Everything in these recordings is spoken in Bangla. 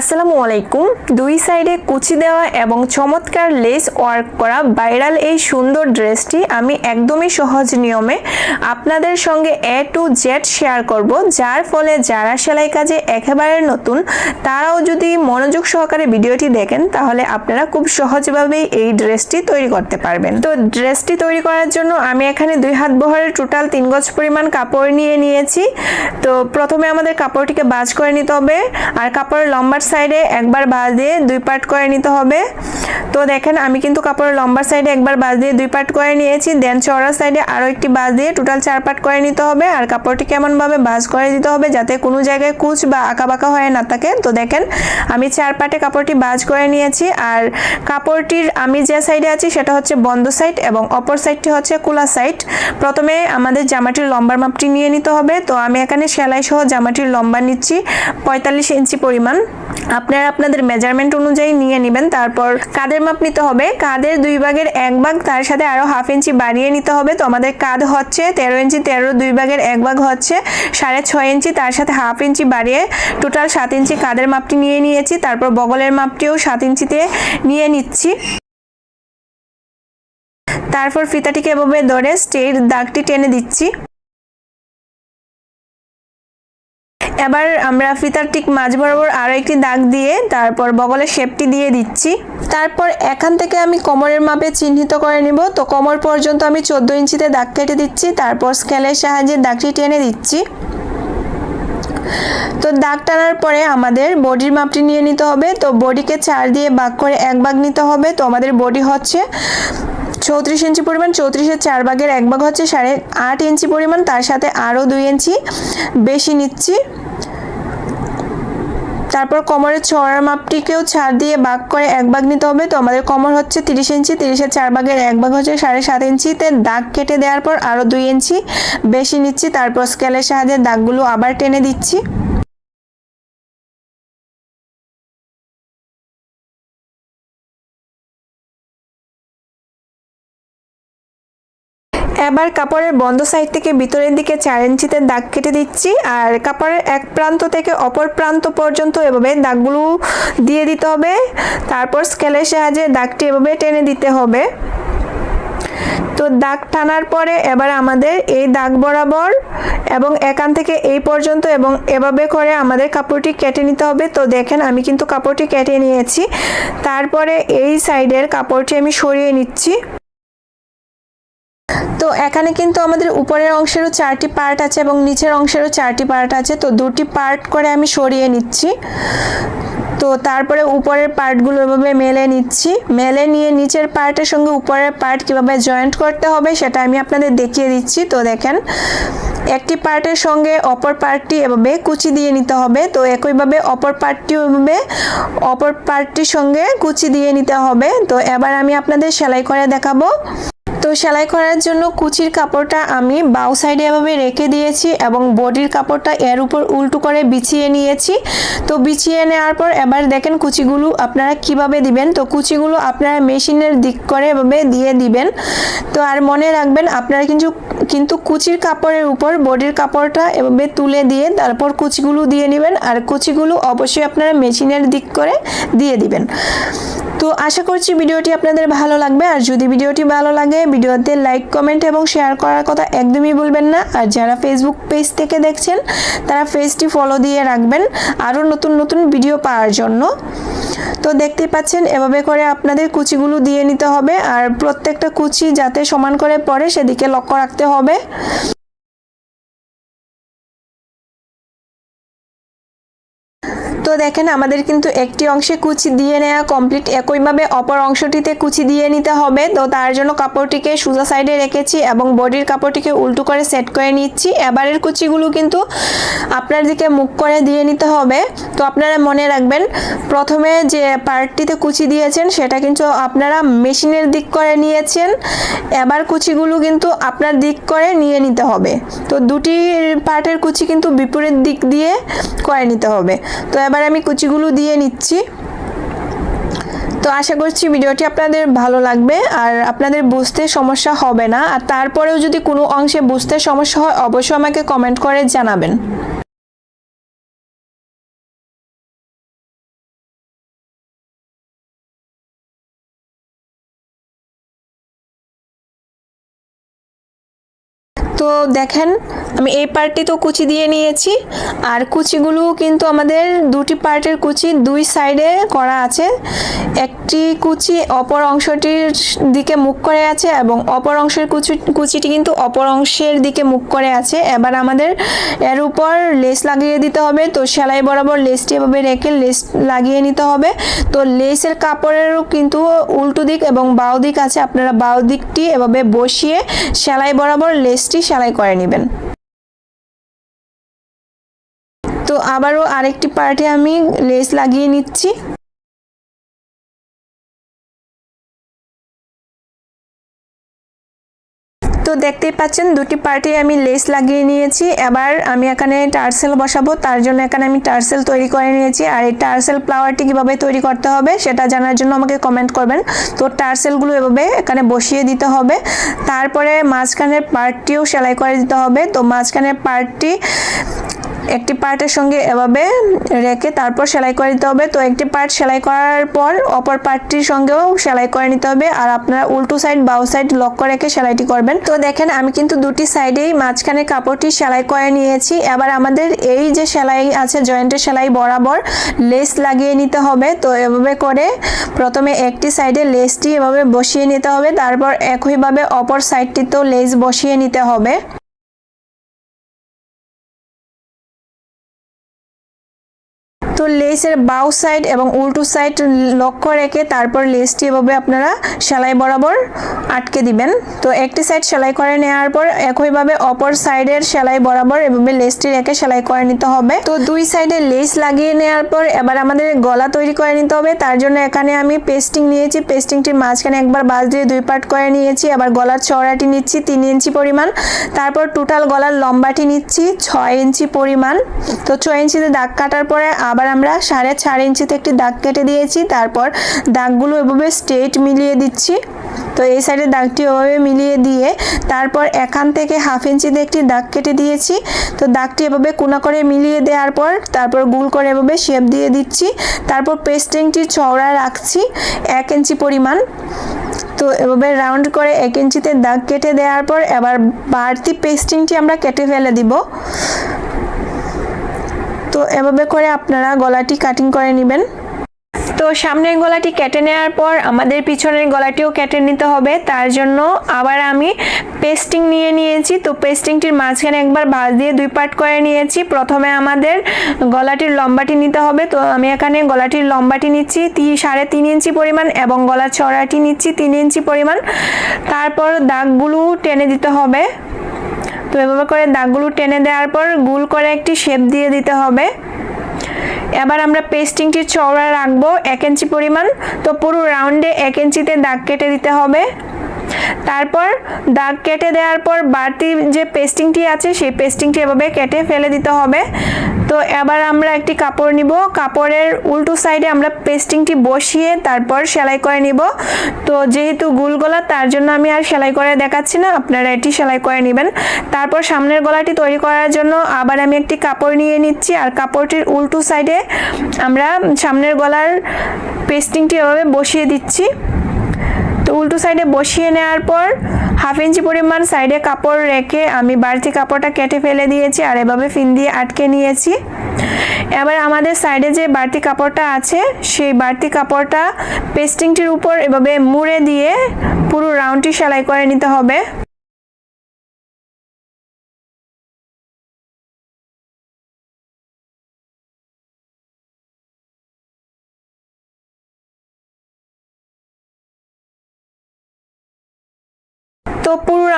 আসসালামু আলাইকুম। দুই সাইডে কুচি দেওয়া এবং চমৎকার লেস ওয়ার্ক করা ভাইরাল এই সুন্দর ড্রেসটি আমি একদমই সহজ নিয়মে আপনাদের সঙ্গে এ টু জেড শেয়ার করব। যার ফলে যারা সেলাই কাজে একেবারে নতুন, তারাও যদি মনোযোগ সহকারে ভিডিওটি দেখেন, তাহলে আপনারা খুব সহজভাবেই এই ড্রেসটি তৈরি করতে পারবেন। তো ড্রেসটি তৈরি করার জন্য আমি এখানে দুই হাত বহরের টোটাল তিন গজ পরিমাণ কাপড় নিয়ে নিয়েছি। তো প্রথমে আমাদের কাপড়টিকে বাজ করে নিতে হবে, আর কাপড়ের লম্বার সাইডে একবার বাঁশ দিয়ে দুই পার্ট করে নিতে হবে। তো দেখেন, আমি কিন্তু কাপড়ের লম্বার সাইডে একবার বাঁশ দিয়ে দুই পার্ট করে নিয়েছি। দেন চওড়া সাইডে আরও একটি বাঁশ দিয়ে টোটাল চার পার্ট করে নিতে হবে আর কাপড়টি কেমনভাবে বাজ করে দিতে হবে যাতে কোনো জায়গায় কুচ বা আঁকা বাঁকা হয়ে না থাকে। তো দেখেন, আমি চার পার্টে কাপড়টি বাজ করে নিয়েছি আর কাপড়টির আমি যে সাইডে আছি সেটা হচ্ছে বন্ধ সাইড এবং অপর সাইডটি হচ্ছে খোলা সাইড প্রথমে আমাদের জামাটির লম্বার মাপটি নিয়ে নিতে হবে। তো আমি এখানে সেলাই সহ জামাটির লম্বা নিচ্ছি পঁয়তাল্লিশ ইঞ্চি পরিমাণ। আপনারা আপনাদের মেজারমেন্ট অনুযায়ী নিয়ে নেবেন, তারপর কাদের মাপ নিতে হবে? কাদের দুই ভাগের এক ভাগ? তার সাথে আরও হাফ ইঞ্চি বাড়িয়ে নিতে হবে। তো আমাদের কাদ হচ্ছে তেরো ইঞ্চি তেরো দুই ভাগের এক ভাগ হচ্ছে সাড়ে ছয় ইঞ্চি তার সাথে হাফ ইঞ্চি বাড়িয়ে টোটাল সাত ইঞ্চি কাদের মাপটি নিয়ে নিয়েছি, তারপর বগলের মাপটিও সাত ইঞ্চিতে নিয়ে নিচ্ছি। তারপর ফিতাটিকে এভাবে ধরে স্টের দাগটি টেনে দিচ্ছি। এবার আমরা ফিতার ঠিক মাঝ বরাবর আরও একটি দাগ দিয়ে তারপর বগলের শেপটি দিয়ে দিচ্ছি। তারপর এখান থেকে আমি কোমরের মাপে চিহ্নিত করে নিব। তো কোমর পর্যন্ত আমি চোদ্দ ইঞ্চিতে দাগ কেটে দিচ্ছি। তারপর স্কেলের সাহায্যে দাগটি টেনে দিচ্ছি। তো দাগ টানার পরে আমাদের বডির মাপটি নিয়ে নিতে হবে। তো বডিকে চার দিয়ে ভাগ করে এক ভাগ নিতে হবে। তো আমাদের বডি হচ্ছে চৌত্রিশ ইঞ্চি পরিমাণ, চৌত্রিশের চার ভাগের এক ভাগ হচ্ছে সাড়ে আট ইঞ্চি পরিমাণ। তার সাথে আরও দুই ইঞ্চি বেশি নিচ্ছি। তারপর কোমরের ছড়ার মাপটিকেও ছাড় দিয়ে ভাগ করে এক ভাগ নিতে হবে। তো আমাদের কোমর হচ্ছে তিরিশ ইঞ্চি, তিরিশের চার ভাগের এক ভাগ হচ্ছে সাড়ে সাত ইঞ্চিতে দাগ কেটে দেওয়ার পর আরও দুই ইঞ্চি বেশি নিচ্ছি। তারপর স্কেলের সাহায্যে দাগগুলো আবার টেনে দিচ্ছি। এবার কাপড়ের বন্ধ সাইড থেকে ভিতরের দিকে চার ইঞ্চিতে দাগ কেটে দিচ্ছি আর কাপড়ের এক প্রান্ত থেকে অপর প্রান্ত পর্যন্ত এভাবে দাগগুলো দিয়ে দিতে হবে। তারপর স্কেলের সাহায্যে দাগটি এভাবে টেনে দিতে হবে। তো দাগ টানার পরে এবার আমাদের এই দাগ বরাবর এবং এখান থেকে এই পর্যন্ত এবং এভাবে করে আমাদের কাপড়টি কেটে নিতে হবে। তো দেখেন আমি কিন্তু কাপড়টি কেটে নিয়েছি। তারপরে এই সাইডের কাপড়টি আমি সরিয়ে নিচ্ছি। তো এখানে কিন্তু আমাদের উপরের অংশেরও চারটি পার্ট আছে এবং নিচের অংশেরও চারটি পার্ট আছে। তো দুটি পার্ট করে আমি সরিয়ে নিচ্ছি। তো তারপরে উপরের পার্টগুলো এভাবে মেলে নিচ্ছি। মেলে নিয়ে নিচের পার্টের সঙ্গে উপরের পার্ট কীভাবে জয়েন্ট করতে হবে সেটা আমি আপনাদের দেখিয়ে দিচ্ছি। তো দেখেন, একটি পার্টের সঙ্গে অপর পার্টটি এভাবে কুচি দিয়ে নিতে হবে। তো একইভাবে অপর পার্টটিও এভাবে অপর পার্টটির সঙ্গে কুচি দিয়ে নিতে হবে। তো এবার আমি আপনাদের সেলাই করে দেখাবো। সেলাই করার জন্য কুচির কাপড়টা আমি বাউ সাইডে এভাবে রেখে দিয়েছি এবং বডির কাপড়টা এর উপর উল্টো করে বিছিয়ে নিয়েছি। তো বিছিয়ে নেওয়ার পর এবার দেখেন কুচিগুলো আপনারা কীভাবে দিবেন। তো কুচিগুলো আপনারা মেশিনের দিক করে এভাবে দিয়ে দিবেন। তো আর মনে রাখবেন, আপনারা কিন্তু কিন্তু কুচির কাপড়ের উপর বডির কাপড়টা এভাবে তুলে দিয়ে তারপর কুচিগুলো দিয়ে নেবেন। আর কুচিগুলো অবশ্যই আপনারা মেশিনের দিক করে দিয়ে দিবেন। তো আশা করছি ভিডিওটি আপনাদের ভালো লাগবে। আর যদি ভিডিওটি ভালো লাগে, ভিডিওতে লাইক কমেন্ট এবং শেয়ার করার কথা একদমই ভুলবেন না। আর যারা ফেসবুক পেজ থেকে দেখছেন, তারা পেজটি ফলো দিয়ে রাখবেন আরও নতুন নতুন ভিডিও পাওয়ার জন্য। তো দেখতে পাচ্ছেন, এভাবে করে আপনাদের কুচিগুলো দিয়ে নিতে হবে। আর প্রত্যেকটা কুচি যাতে সমান করে পড়ে, সেদিকে লক্ষ্য রাখতে হবে। দেখেন, আমাদের কিন্তু একটি অংশে কুচি দিয়ে নেওয়া কমপ্লিট একইভাবে অপর অংশটিতে কুচি দিয়ে নিতে হবে। তো তার জন্য কাপড়টিকে সোজা সাইডে রেখেছি এবং বডির কাপড়টিকে উল্টো করে সেট করে নিচ্ছি। এবারের কুচিগুলো কিন্তু আপনার দিকে মুখ করে দিয়ে নিতে হবে। তো আপনারা মনে রাখবেন, প্রথমে যে পার্টটিতে কুচি দিয়েছেন, সেটা কিন্তু আপনারা মেশিনের দিক করে নিয়েছেন। এবার কুচিগুলো কিন্তু আপনার দিক করে নিয়ে নিতে হবে। তো দুটি পার্টের কুচি কিন্তু বিপরীত দিক দিয়ে করে নিতে হবে। তো এবার আমি কুচিগুলো দিয়ে নিচ্ছি। তো আশা করছি ভিডিওটি আপনাদের ভালো লাগবে আর আপনাদের বুঝতে সমস্যা হবে না। আর তারপরেও যদি কোনো অংশে বুঝতে সমস্যা হয়, অবশ্যই আমাকে কমেন্ট করে জানাবেন। তো দেখেন, আমি এই পার্টটি তো কুচি দিয়ে নিয়েছি। আর কুচিগুলো কিন্তু আমাদের দুটি পার্টের কুচি দুই সাইডে করা আছে। একটি কুচি অপর অংশটির দিকে মুখ করে আছে এবং অপর অংশের কুচি, কুচিটি কিন্তু অপর অংশের দিকে মুখ করে আছে। এবার আমাদের এর উপর লেস লাগিয়ে দিতে হবে। তো সেলাই বরাবর লেসটি এভাবে রেখে লেস লাগিয়ে নিতে হবে। তো লেসের কাপড়েরও কিন্তু উল্টো দিক এবং বাউ দিক আছে। আপনারা বাউ দিকটি এভাবে বসিয়ে সেলাই বরাবর লেসটি সেলাই করে নেবেন। তো আবারও আরেকটি পার্টে আমি লেস লাগিয়ে নিচ্ছি। তো দেখতেই পাচ্ছেন, দুটি পার্টি আমি লেস লাগিয়ে নিয়েছি। এবার আমি এখানে টার্সেল বসাবো, তার জন্য এখানে আমি টার্সেল তৈরি করে নিয়েছি। আর এই টার্সেল ফ্লাওয়ারটি কীভাবে তৈরি করতে হবে সেটা জানার জন্য আমাকে কমেন্ট করবেন। তো টার্সেলগুলো এভাবে এখানে বসিয়ে দিতে হবে। তারপরে মাঝখানের পার্টটিও সেলাই করে দিতে হবে। তো মাঝখানের পার্টটি একটি পার্টের সঙ্গে এভাবে রেখে তারপর সেলাই করে দিতে হবে। তো একটি পার্ট সেলাই করার পর অপর পার্টটির সঙ্গেও সেলাই করে নিতে হবে আর আপনারা উল্টো সাইড বাউ সাইড লক্ষ্য রেখে সেলাইটি করবেন। তো দেখেন, আমি কিন্তু দুটি সাইডেই মাঝখানে কাপড়টি সেলাই করে নিয়েছি। এবার আমাদের এই যে সেলাই আছে, জয়েন্টের সেলাই বরাবর লেস লাগিয়ে নিতে হবে। তো এভাবে করে প্রথমে একটি সাইডে লেসটি এভাবে বসিয়ে নিতে হবে। তারপর একইভাবে অপর সাইডটিতেও লেস বসিয়ে নিতে হবে। তো লেসের বাউ সাইড এবং উল্টো সাইড লক্ষ্য রেখে তারপর লেসটি এভাবে আপনারা সেলাই বরাবর আটকে দিবেন। তো একটি সাইড সেলাই করে নেওয়ার পর একইভাবে অপর সাইডের সেলাই বরাবর এভাবে লেসটি রেখে সেলাই করে নিতে হবে। তো দুই সাইডে লেস লাগিয়ে নেওয়ার পর এবার আমাদের গলা তৈরি করে নিতে হবে। তার জন্য এখানে আমি পেস্টিং নিয়েছি। পেস্টিংটির মাঝখানে একবার বাজ দিয়ে দুই পার্ট করে নিয়েছি। আবার গলার চওড়াটি নিচ্ছি তিন ইঞ্চি পরিমাণ। তারপর টোটাল গলার লম্বাটি নিচ্ছি ছয় ইঞ্চি পরিমাণ। তো ছয় ইঞ্চিতে দাগ কাটার পরে আবার আমরা সাড়ে চার ইঞ্চিতে একটি দাগ কেটে দিয়েছি, তারপর দাগগুলো এভাবে স্ট্রেট মিলিয়ে দিচ্ছি। তো এই সাইডে দাগটি ওভাবে মিলিয়ে দিয়ে তারপর এখান থেকে হাফ ইঞ্চিতে একটি দাগ কেটে দিয়েছি। তো দাগটি এভাবে কোনা করে মিলিয়ে দেওয়ার পর তারপর গুল করে এভাবে শেপ দিয়ে দিচ্ছি। তারপর পেস্টিংটি চওড়া রাখছি, এক ইঞ্চি পরিমাণ। তো এভাবে রাউন্ড করে এক ইঞ্চিতে দাগ কেটে দেওয়ার পর এবার বাড়তি পেস্টিংটি আমরা কেটে ফেলে দিব। তো এভাবে করে আপনারা গলাটি কাটিং করে নেবেন। তো সামনের গলাটি কেটে নেওয়ার পর আমাদের পিছনের গলাটিও কেটে নিতে হবে। তার জন্য আবার আমি পেস্টিং নিয়ে নিয়েছি। তো পেস্টিংটির মাঝখানে একবার ভাঁজ দিয়ে দুই পার্ট করে নিয়েছি। প্রথমে আমাদের গলাটির লম্বাটি নিতে হবে। তো আমি এখানে গলাটির লম্বাটি নিচ্ছি তি, সাড়ে তিন ইঞ্চি পরিমাণ এবং গলা চড়াটি নিচ্ছি তিন ইঞ্চি পরিমাণ। তারপর দাগগুলো টেনে দিতে হবে। তো এভাবে করে দাগগুলো টেনে দেওয়ার পর গুল করে একটি শেপ দিয়ে দিতে হবে। এবার আমরা পেস্টিংটি চওড়া রাখব এক ইঞ্চি পরিমাণ। তো পুরো রাউন্ডে এক ইঞ্চিতে দাগ কেটে দিতে হবে। তারপর দাগ কেটে দেওয়ার পর বাড়তি যে পেস্টিংটি আছে, সেই পেস্টিংটি এভাবে কেটে ফেলে দিতে হবে। তো এবার আমরা একটি কাপড় নিব। কাপড়ের উল্টো সাইডে আমরা পেস্টিংটি বসিয়ে তারপর সেলাই করে নিব। তো যেহেতু গুল গলা, তার জন্য আমি আর সেলাই করে দেখাচ্ছি না। আপনারা এটি সেলাই করে নেবেন। তারপর সামনের গলাটি তৈরি করার জন্য আবার আমি একটি কাপড় নিয়ে নিচ্ছি। আর কাপড়টির উল্টো সাইডে আমরা সামনের গলার পেস্টিংটি এভাবে বসিয়ে দিচ্ছি। তো উল্টো সাইডে বসিয়ে নেওয়ার পর হাফ ইঞ্চি পরিমাণ সাইডে কাপড় রেখে আমি বাড়তি কাপড়টা কেটে ফেলে দিয়েছি আর এভাবে ফিন দিয়ে আটকে নিয়েছি। এবার আমাদের সাইডে যে বাড়তি কাপড়টা আছে, সেই বাড়তি কাপড়টা পেস্টিংটির উপর এভাবে মুড়ে দিয়ে পুরো রাউন্ডটি সেলাই করে নিতে হবে।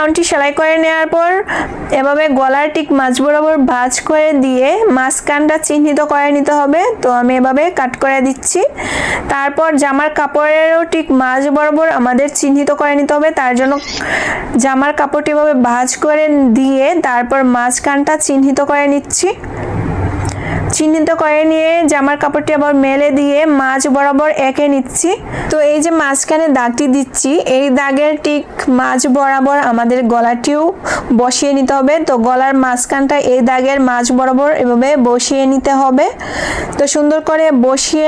রাউন্ডটি সেলাই করে নেওয়ার পর এভাবে গলার ঠিক মাছ বরাবর ভাঁজ করে দিয়ে মাঝখানটা চিহ্নিত করে নিতে হবে। তো আমি এভাবে কাট করে দিচ্ছি। তারপর জামার কাপড়েরও ঠিক মাছ বরাবর আমাদের চিহ্নিত করে নিতে হবে। তার জন্য জামার কাপড়টি এভাবে ভাঁজ করে দিয়ে তারপর মাঝখানটা চিহ্নিত করে নিচ্ছি। চিহ্নিত করে নিয়ে জামার কাপড়টি আবার মেলে দিয়ে মাছ বরাবর এঁকে নিচ্ছি। তো এই যে মাঝখানে দাগটি দিচ্ছি, এই দাগের ঠিক মাছ বরাবর আমাদের গলাটিও বসিয়ে নিতে হবে। তো গলার মাঝখানটা এই দাগের মাছ বরাবর এভাবে বসিয়ে নিতে হবে। তো সুন্দর করে বসিয়ে